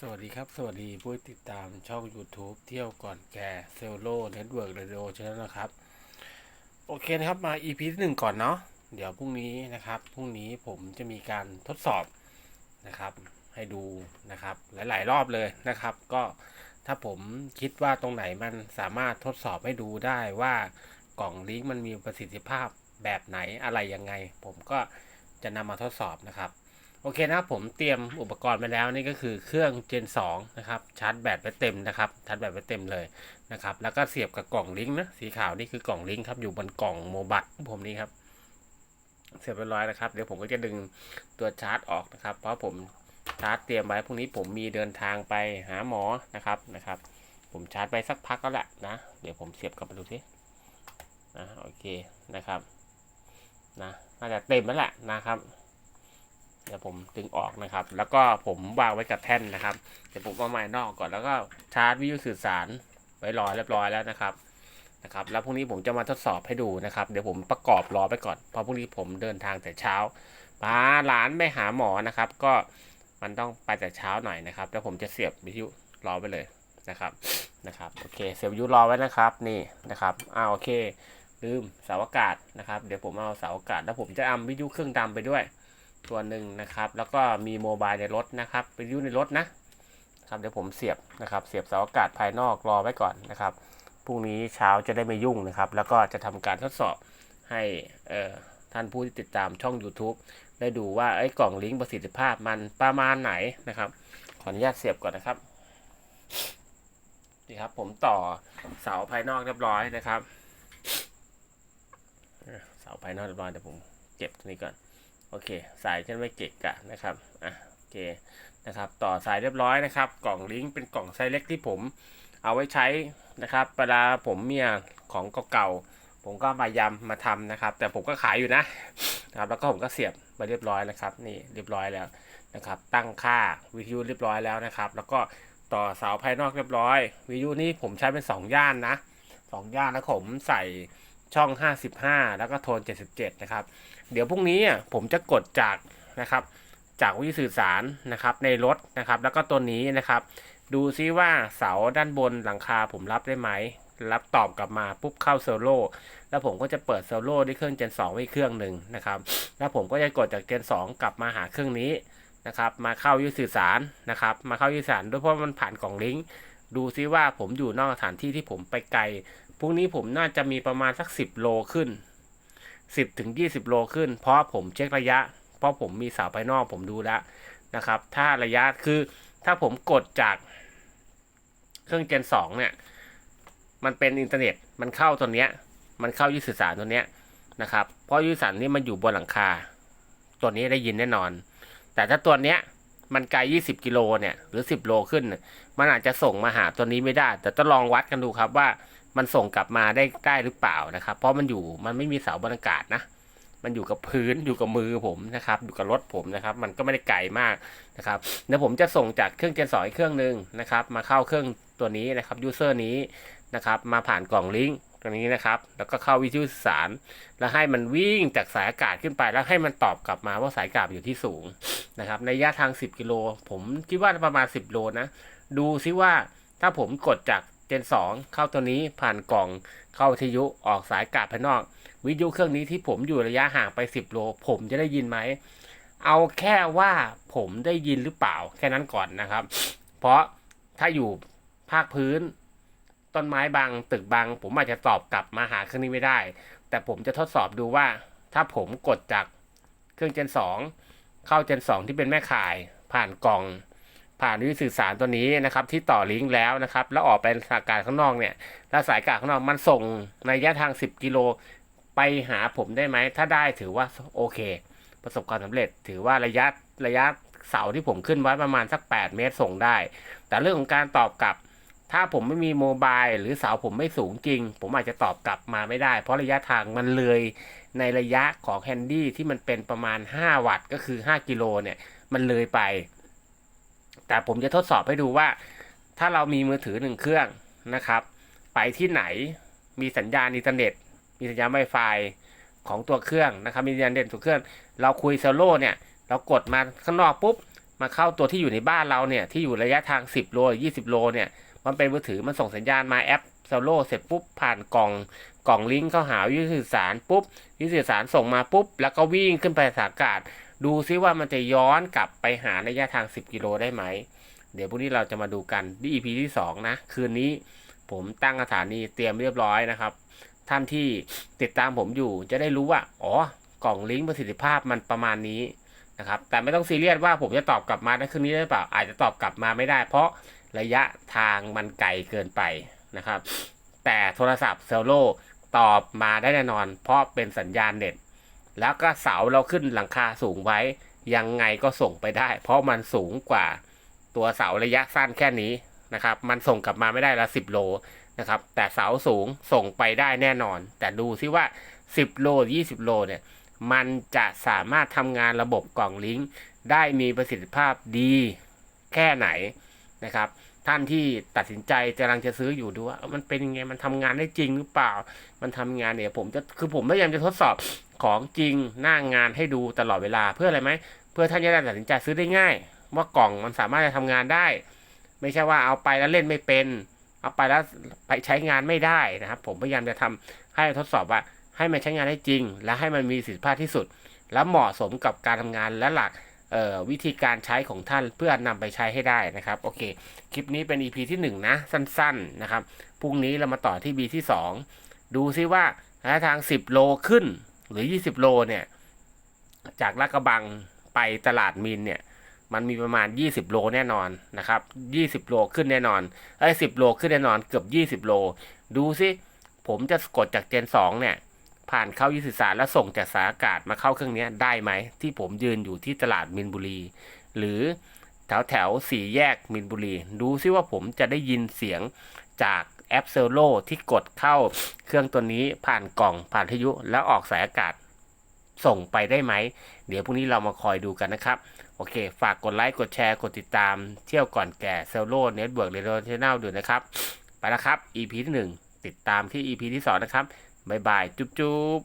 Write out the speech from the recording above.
สวัสดีครับ สวัสดีผู้ติดตามช่อง YouTube เที่ยวก่อนแก่เซลโลเน็ตเวิร์กเรดิโอชแนลนะครับ โอเคนะครับมา EP ที่หนึ่งก่อนเนาะเดี๋ยวพรุ่งนี้นะครับพรุ่งนี้ผมจะมีการทดสอบนะครับ ให้ดูนะครับ หลาย ๆ รอบเลยนะครับ ก็ถ้าผมคิดว่าตรงไหนมันสามารถทดสอบให้ดูได้ว่ากล่องลิงก์มันมีประสิทธิภาพแบบไหนอะไรยังไง ผมก็จะนำมาทดสอบนะครับ โอเคนะครับผมเตรียมอุปกรณ์ไปแล้วนี่ก็คือเครื่อง Gen 2 นะครับชาร์จแบตไว้เต็มนะครับชาร์จแบตไว้เต็มเลยนะครับ แล้วก็เสียบกับกล่องลิงก์นะสีขาวนี่คือกล่องลิงก์ครับอยู่บนกล่องโมบัตผมนี่ครับ เสียบร้อยนะครับ เดี๋ยวผมก็จะดึงตัวชาร์จออกนะครับ เพราะผมชาร์จเตรียมไว้พรุ่งนี้ผมมีเดินทางไปหาหมอนะครับนะครับ ผมชาร์จไปสักพักก็แหละนะ เดี๋ยวผมเสียบกลับมาดูสินะโอเคนะครับนะน่าจะเต็มแล้วแหละนะครับ เดี๋ยวผมดึงออกนะครับ แล้วก็ผมวางไว้กับแท่นนะครับ เดี๋ยวผมเอาไม้นอกก่อน แล้วก็ชาร์จวิทยุสื่อสารไว้รอเรียบร้อยแล้วนะครับ นะครับ แล้วพรุ่งนี้ผมจะมาทดสอบให้ดูนะครับ เดี๋ยวผมประกอบรอไปก่อน เพราะพรุ่งนี้ผมเดินทางแต่เช้าพาหลานไปหาหมอนะครับ ก็มันต้องไปแต่เช้าหน่อยนะครับ แล้วผมจะเสียบวิทยุรอไปเลยนะครับ นะครับ โอเค เสียบวิทยุรอไว้นะครับ นี่นะครับอ่าโอเค ลืมเสาอากาศนะครับ เดี๋ยวผมเอาเสาอากาศ แล้วผมจะเอาวิทยุเครื่องดำไปด้วย ตัวหนึ่งนะครับ แล้วก็มีโมบายในรถนะครับไปอยู่ในรถนะครับเดี๋ยวผมเสียบนะครับ เสียบเสาอากาศภายนอกรอไว้ก่อนนะครับพรุ่งนี้เช้าจะได้ไม่ยุ่งนะครับ แล้วก็จะทำการทดสอบให้ท่านผู้ที่ติดตามช่อง YouTube ได้ดูว่าไอ้กล่องลิงก์ประสิทธิภาพมันประมาณไหนนะครับ ขออนุญาตเสียบก่อนนะครับนี่ครับ ผมต่อเสาภายนอกเรียบร้อยนะครับ เสาภายนอกเรียบร้อยเดี๋ยวผมเก็บตัวนี้ก่อน เค สายจะไม่เกะกะนะครับอะโอเคนะครับต่อสายเรียบร้อยนะครับ กล่องลิงก์เป็นกล่องไซส์เล็กที่ผม เอาไว้ใช้นะครับเวลาผมเมียของเก่าๆผมก็มายำมาทำนะครับ แต่ผมก็ขายอยู่นะนะครับแล้วก็ผมก็เสียบไปเรียบร้อยแล้วครับนี่เรียบร้อยแล้วนะครับ ตั้งค่าวิทยุเรียบร้อยแล้วนะครับ แล้วก็ต่อเสาภายนอกเรียบร้อยวิทยุนี่ผมใช้เป็นสองย่านนะสองย่านแล้วผมใส่ช่อง 55 แล้วก็โทน 77 นะครับ เดี๋ยวพรุ่งนี้ผมจะกดจากนะครับ จากวิทยุสื่อสารนะครับในรถนะครับ แล้วก็ตัวนี้นะครับ ดูซิว่าเสาด้านบนหลังคาผมรับได้ไหมรับตอบกลับมาปุ๊บเข้าเซโลแล้วผมก็จะเปิดเซโลด้วยเครื่อง Gen 2ไว้เครื่องหนึ่งนะครับ แล้วผมก็จะกดจาก Gen 2กลับมาหาเครื่องนี้นะครับ มาเข้าวิทยุสื่อสารนะครับ มาเข้าวิทยุสื่อสารด้วยเพราะมันผ่านกล่องลิงก์ดูซิว่าผมอยู่นอกสถานที่ที่ผมไปไกลพรุ่งนี้ผมน่าจะมีประมาณสัก 10 โลขึ้น 10ถึง20 โลขึ้น เพราะผมเช็คระยะ เพราะผมมีเสาภายนอกผมดูแล้วนะครับ ถ้าระยะคือถ้าผมกดจากเครื่อง Gen 2เนี่ย มันเป็นอินเทอร์เน็ต มันเข้าตัวเนี้ย มันเข้ายุทธสื่อสารตัวเนี้ยนะครับ เพราะยุทธสื่อสารนี่มันอยู่บนหลังคา ตัวนี้ได้ยินแน่นอน แต่ถ้าตัวเนี้ยมันไกล 20 กิโลเนี่ย หรือ 10 โลขึ้น มันอาจจะส่งมาหาตัวนี้ไม่ได้ แต่ต้องลองวัดกันดูครับว่า มันส่งกลับมาได้ได้หรือเปล่านะครับ เพราะมันอยู่มันไม่มีเสาบรรยากาศนะ มันอยู่กับพื้นอยู่กับมือผมนะครับ อยู่กับรถผมนะครับ มันก็ไม่ได้ไกลมากนะครับเดี๋ยวผมจะส่งจากเครื่องเจนสองเครื่องหนึ่งนะครับ มาเข้าเครื่องตัวนี้นะครับยูเซอร์นี้นะครับมาผ่านกล่องลิงก์ตรงนี้นะครับ แล้วก็เข้าวิทยุสื่อสาร แล้วให้มันวิ่งจากสายอากาศขึ้นไป แล้วให้มันตอบกลับมาว่าสายอากาศอยู่ที่สูงนะครับ ในระยะทาง 10 กิโล ผมคิดว่าประมาณ 10 โลนะ ดูซิว่าถ้าผมกดจาก เจน 2 เข้าตัวนี้ผ่านกล่องเข้าวิทยุออกสายกาศภายนอก วิทยุเครื่องนี้ที่ผมอยู่ระยะห่างไป 10 โล ผมจะได้ยินไหม เอาแค่ว่าผมได้ยินหรือเปล่าแค่นั้นก่อนนะครับ เพราะถ้าอยู่ภาคพื้น ต้นไม้บางตึกบางผมอาจจะตอบกลับมาหาเครื่องนี้ไม่ได้ แต่ผมจะทดสอบดูว่า ถ้าผมกดจากเครื่องเจน 2 เข้าเจน 2 ที่เป็นแม่ข่ายผ่านกล่อง ผ่านวิทยุสื่อสารตัวนี้นะครับ ที่ต่อลิงก์แล้วนะครับ แล้วออกไปสายอากาศข้างนอกเนี่ยแล้วสายอากาศข้างนอกมันส่งในระยะทาง 10 กิโลไปหาผมได้ไหม ถ้าได้ถือว่าโอเค ประสบความสำเร็จ ถือว่าระยะระยะเสาที่ผมขึ้นไว้ประมาณสัก 8 เมตรส่งได้ แต่เรื่องของการตอบกลับ ถ้าผมไม่มีโมบายหรือเสาผมไม่สูงจริง ผมอาจจะตอบกลับมาไม่ได้ เพราะระยะทางมันเลยในระยะของแฮนดี้ที่มันเป็นประมาณ 5 วัตต์ก็คือ 5 กิโลเนี่ย มันเลยไป แต่ผมจะทดสอบให้ดูว่า ถ้าเรามีมือถือหนึ่งเครื่องนะครับ ไปที่ไหนมีสัญญาณอินเทอร์เน็ต มีสัญญาณ Wi-Fi ของตัวเครื่องนะครับ มีสัญญาณเด่นตัวเครื่อง เราคุยเซลโลเนี่ย เรากดมาข้างนอกปุ๊บ มาเข้าตัวที่อยู่ในบ้านเราเนี่ย ที่อยู่ระยะทาง 10 โล 20 โลเนี่ย มันเป็นมือถือมันส่งสัญญาณมาแอปเซลโลเสร็จปุ๊บผ่านกล่องกล่องลิงก์เข้าหาวิทยุสื่อสารปุ๊บวิทยุสื่อสารส่งมาปุ๊บ แล้วก็วิ่งขึ้นไปสายอากาศ ดูซิว่ามันจะย้อนกลับไปหาระยะทาง 10 กิโลได้ไหม เดี๋ยวพรุ่งนี้เราจะมาดูกันที่ EP ที่ 2 นะ คืนนี้ผมตั้งสถานีเตรียมเรียบร้อยนะครับ ท่านที่ติดตามผมอยู่จะได้รู้ว่า อ๋อกล่องลิงก์ประสิทธิภาพมันประมาณนี้นะครับ แต่ไม่ต้องซีเรียสว่าผมจะตอบกลับมาได้คืนนี้ได้หรือเปล่า อาจจะตอบกลับมาไม่ได้ เพราะระยะทางมันไกลเกินไปนะครับ แต่โทรศัพท์เซลโลตอบมาได้แน่นอน เพราะเป็นสัญญาณเน็ต แล้วก็เสาเราขึ้นหลังคาสูงไว้ ยังไงก็ส่งไปได้ เพราะมันสูงกว่าตัวเสาระยะสั้นแค่นี้นะครับ มันส่งกลับมาไม่ได้ละ10 โลนะครับ แต่เสาสูงส่งไปได้แน่นอน แต่ดูซิว่า 10 โล 20 โลเนี่ย มันจะสามารถทำงานระบบกล่องลิงก์ได้มีประสิทธิภาพดีแค่ไหนนะครับ ท่านที่ตัดสินใจกำลังจะซื้ออยู่ดูว่าเอ้ามันเป็นยังไง มันทำงานได้จริงหรือเปล่า มันทำงานเนี่ยผมจะ คือผมพยายามจะทดสอบ ของจริงหน้างานให้ดูตลอดเวลาเพื่ออะไรไหมเพื่อท่านจะได้ตัดสินใจซื้อได้ง่าย ว่ากล่องมันสามารถจะทำงานได้ ไม่ใช่ว่าเอาไปแล้วเล่นไม่เป็น เอาไปแล้วไปใช้งานไม่ได้นะครับ ผมพยายามจะทำให้ทดสอบว่าให้มันใช้งานได้จริง และให้มันมีสิทธิภาพที่สุด และเหมาะสมกับการทำงานและหลักวิธีการใช้ของท่านเพื่อนำไปใช้ให้ได้นะครับ โอเค คลิปนี้เป็น EP ที่ 1 นะ สั้นๆนะครับพรุ่งนี้เรามาต่อที่ B ที่ 2 ดูซิว่าระยะทาง 10 โลขึ้น หรือ 20 โลเนี่ย จากลาดกระบังไปตลาดมินเนี่ย มันมีประมาณ 20 โลแน่นอนนะครับ 20 โลขึ้นแน่นอนไอ้10 โลขึ้นแน่นอนเกือบ 20 โล ดูซิผมจะกดจากเจน 2 เนี่ย ผ่านเข้ายี่สิบสารแล้วส่งจากสายอากาศมาเข้าเครื่องนี้ได้ไหม ที่ผมยืนอยู่ที่ตลาดมินบุรี หรือแถวแถวสี่แยกมินบุรี ดูซิว่าผมจะได้ยินเสียงจาก แอปเซลโลที่กดเข้าเครื่องตัวนี้ผ่านกล่องผ่านทยุแล้วออกสายอากาศส่งไปได้ไหม เดี๋ยวพรุ่งนี้เรามาคอยดูกันนะครับ โอเค ฝากกดไลค์ กดแชร์ กดติดตาม เที่ยวก่อนแก่เซลโลเน็ตเวิร์กเรดิโอชแนลด้วยนะครับ ไปแล้วครับ EP ที่ 1 ติดตามที่ EP ที่ 2 นะครับ บ๊ายบาย จุ๊บจุ๊บ